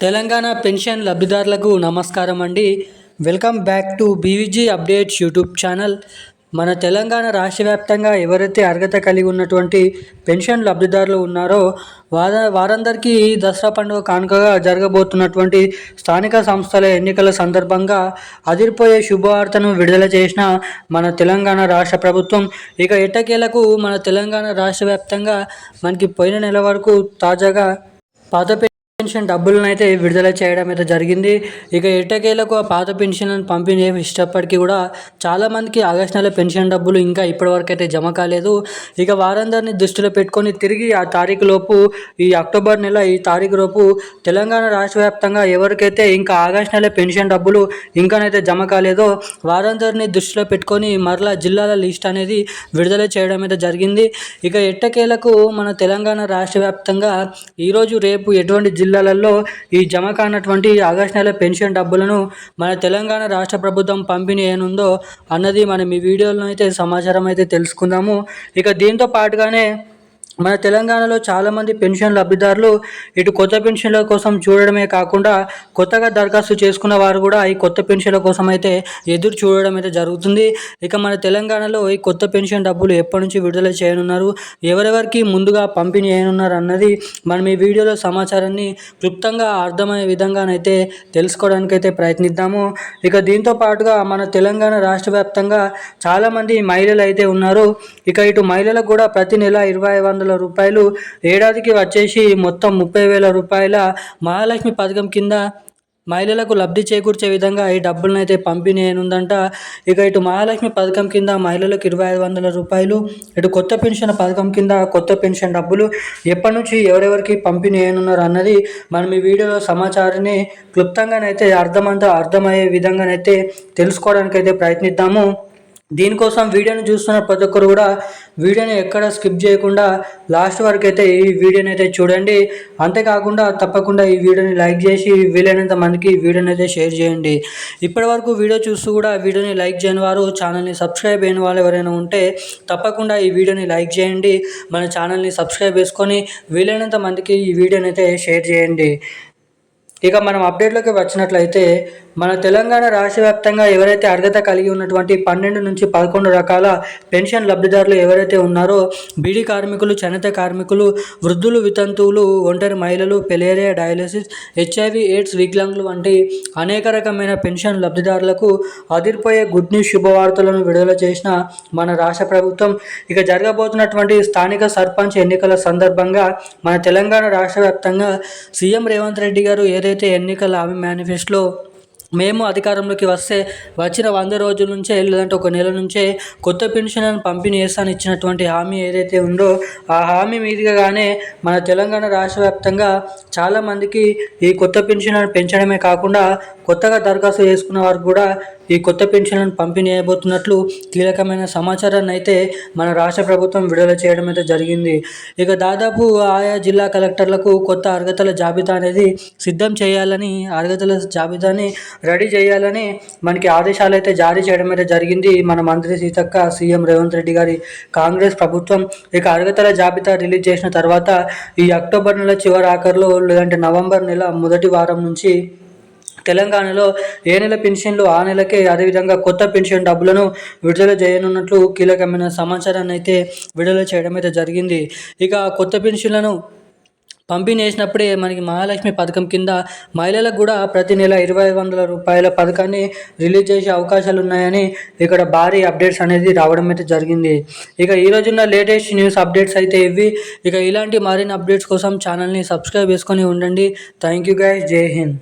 Telangana pension లబ్ధిదారులకు నమస్కారం అండి. Welcome back to BVG updates YouTube channel. మన తెలంగాణ రాష్ట్ర వ్యాప్తంగా ఎవరైతే అర్హత కలిగి ఉన్నటువంటి పెన్షన్ లబ్ధిదారులు ఉన్నారో వార వారందరికీ దసరా పండుగ కానుకగా జరగబోతున్నటువంటి స్థానిక సంస్థల ఎన్నికల సందర్భంగా అదిరిపోయే శుభవార్తను విడుదల చేసిన మన తెలంగాణ రాష్ట్ర ప్రభుత్వం ఇక ఎట్టకేలకు మన తెలంగాణ రాష్ట్ర వ్యాప్తంగా మనకి పోయిన నెల వరకు తాజాగా పాత పెన్షన్ డబ్బులను అయితే విడుదల చేయడం అయితే జరిగింది. ఇక ఎట్టకేలకు ఆ పాత పెన్షన్లను పంపిణీ ఇష్టప్పటికీ కూడా చాలామందికి ఆగస్ట్ నెల పెన్షన్ డబ్బులు ఇంకా ఇప్పటివరకు అయితే జమ కాలేదు. ఇక వారందరినీ దృష్టిలో పెట్టుకొని తిరిగి ఆ తారీఖు లోపు ఈ అక్టోబర్ నెల ఈ తారీఖు లోపు తెలంగాణ రాష్ట్ర వ్యాప్తంగా ఎవరికైతే ఇంకా ఆగస్ట్ నెల పెన్షన్ డబ్బులు ఇంకానైతే జమ కాలేదో వారందరినీ దృష్టిలో పెట్టుకొని మరలా జిల్లాల లిస్ట్ అనేది విడుదల చేయడం అయితే జరిగింది. ఇక ఎట్టకేలకు మన తెలంగాణ రాష్ట్ర వ్యాప్తంగా ఈరోజు రేపు ఎటువంటి జిల్లాలలో ఈ జమ కానటువంటి ఆగస్టు నెల పెన్షన్ డబ్బులను మన తెలంగాణ రాష్ట్ర ప్రభుత్వం పంపిణీ ఏనుందో అన్నది మనం ఈ వీడియోలో అయితే సమాచారం అయితే తెలుసుకుందాము. ఇక దీంతో పాటుగానే మన తెలంగాణలో చాలామంది పెన్షన్ లబ్ధిదారులు ఇటు కొత్త పెన్షన్ల కోసం చూడడమే కాకుండా కొత్తగా దరఖాస్తు చేసుకున్న వారు కూడా ఈ కొత్త పెన్షన్ల కోసం అయితే ఎదురు చూడడం అయితే జరుగుతుంది. ఇక మన తెలంగాణలో ఈ కొత్త పెన్షన్ డబ్బులు ఎప్పటి నుంచి విడుదల చేయనున్నారు? ఎవరెవరికి ముందుగా పంపిణీ చేయనున్నారు అన్నది మనం ఈ వీడియోలో సమాచారాన్ని క్లుప్తంగా అర్థమయ్యే విధంగానైతే తెలుసుకోవడానికి అయితే ప్రయత్నిద్దాము. ఇక దీంతో పాటుగా మన తెలంగాణ రాష్ట్ర వ్యాప్తంగా చాలామంది మహిళలు అయితే ఉన్నారు. ఇక ఇటు మహిళలకు కూడా ప్రతి నెల ఇరవై వందల వందల రూపాయలు ఏడాదికి వచ్చేసి మొత్తం ముప్పై వేల రూపాయల మహాలక్ష్మి పథకం కింద మహిళలకు లబ్ధి చేకూర్చే విధంగా ఈ డబ్బులను అయితే పంపిణీ అయినుందంట. ఇక ఇటు మహాలక్ష్మి పథకం కింద మహిళలకు ఇరవై ఐదు వందల రూపాయలు ఇటు కొత్త పెన్షన్ పథకం కింద కొత్త పెన్షన్ డబ్బులు ఎప్పటి నుంచి ఎవరెవరికి పంపిణీ అయినున్నారు అన్నది మనం ఈ వీడియోలో సమాచారాన్ని క్లుప్తంగానైతే అర్థమంతా అర్థమయ్యే విధంగానైతే తెలుసుకోవడానికైతే ప్రయత్నిద్దాము. దీనికోసం వీడియోని చూస్తున్న ప్రతి ఒక్కరు కూడా వీడియోని ఎక్కడ స్కిప్ చేయకుండా లాస్ట్ వరకు అయితే ఈ వీడియోని అయితే చూడండి. అంతేకాకుండా తప్పకుండా ఈ వీడియోని లైక్ చేసి వీలైనంత మందికి ఈ వీడియోని అయితే షేర్ చేయండి. ఇప్పటి వరకు వీడియో చూస్తూ కూడా వీడియోని లైక్ చేయని వారు ఛానల్ని సబ్స్క్రైబ్ అయిన వాళ్ళు ఎవరైనా ఉంటే తప్పకుండా ఈ వీడియోని లైక్ చేయండి. మన ఛానల్ని సబ్స్క్రైబ్ చేసుకొని వీలైనంత మందికి ఈ వీడియోని అయితే షేర్ చేయండి. ఇక మనం అప్డేట్లోకి వచ్చినట్లయితే మన తెలంగాణ రాష్ట్ర వ్యాప్తంగా ఎవరైతే అర్హత కలిగి ఉన్నటువంటి పన్నెండు నుంచి పదకొండు రకాల పెన్షన్ లబ్ధిదారులు ఎవరైతే ఉన్నారో బీడీ కార్మికులు చనిత కార్మికులు వృద్ధులు వితంతువులు ఒంటరి మహిళలు పెలేరియా డయాలసిస్ హెచ్ఐవి ఎయిడ్స్ వికలాంగులు వంటి అనేక రకమైన పెన్షన్ లబ్ధిదారులకు అదిరిపోయే గుడ్ న్యూస్ శుభవార్తలను విడుదల చేసిన మన రాష్ట్ర ప్రభుత్వం. ఇక జరగబోతున్నటువంటి స్థానిక సర్పంచ్ ఎన్నికల సందర్భంగా మన తెలంగాణ రాష్ట్ర వ్యాప్తంగా సీఎం రేవంత్ రెడ్డి గారు ఏదైతే ఎన్నికల హామీ మేనిఫెస్టోలో మేము అధికారంలోకి వస్తే వచ్చిన వంద రోజుల నుంచే లేదంటే ఒక నెల నుంచే కొత్త పెన్షన్లను పంపిణీ చేస్తాను ఇచ్చినటువంటి హామీ ఏదైతే ఉందో ఆ హామీ మీదుగానే మన తెలంగాణ రాష్ట్ర వ్యాప్తంగా చాలామందికి ఈ కొత్త పెన్షన్లను పెంచడమే కాకుండా కొత్తగా దరఖాస్తు చేసుకున్న వారు కూడా ఈ కొత్త పెన్షన్లను పంపిణీ చేయబోతున్నట్లు కీలకమైన సమాచారాన్ని అయితే మన రాష్ట్ర ప్రభుత్వం విడుదల చేయడం అయితే జరిగింది. ఇక దాదాపు ఆయా జిల్లా కలెక్టర్లకు కొత్త అర్హతల జాబితా అనేది సిద్ధం చేయాలని అర్హతల జాబితాని రెడీ చేయాలని మనకి ఆదేశాలు అయితే జారీ చేయడం అయితే జరిగింది. మన మంత్రి సీతక్క సీఎం రేవంత్ రెడ్డి గారి కాంగ్రెస్ ప్రభుత్వం ఇక అరగతల జాబితా రిలీజ్ చేసిన తర్వాత ఈ అక్టోబర్ నెల చివరి ఆఖరిలో లేదంటే నవంబర్ నెల మొదటి వారం నుంచి తెలంగాణలో ఏ నెల పెన్షన్లు ఆ నెలకే అదేవిధంగా కొత్త పెన్షన్ డబ్బులను విడుదల చేయనున్నట్లు కీలకమైన సమాచారాన్ని అయితే విడుదల చేయడం అయితే జరిగింది. ఇక కొత్త పెన్షన్లను పంపిణీ చేసినప్పుడే మనకి మహాలక్ష్మి పథకం కింద మహిళలకు కూడా ప్రతి నెల ఇరవై వందల రూపాయల పథకాన్ని రిలీజ్ చేసే అవకాశాలు ఉన్నాయని ఇక్కడ భారీ అప్డేట్స్ అనేది రావడం అయితే జరిగింది. ఇక ఈ రోజున్న లేటెస్ట్ న్యూస్ అప్డేట్స్ అయితే ఇవి. ఇక ఇలాంటి మరిన్ని అప్డేట్స్ కోసం ఛానల్ని సబ్స్క్రైబ్ చేసుకొని ఉండండి. Thank you guys. జై హింద్.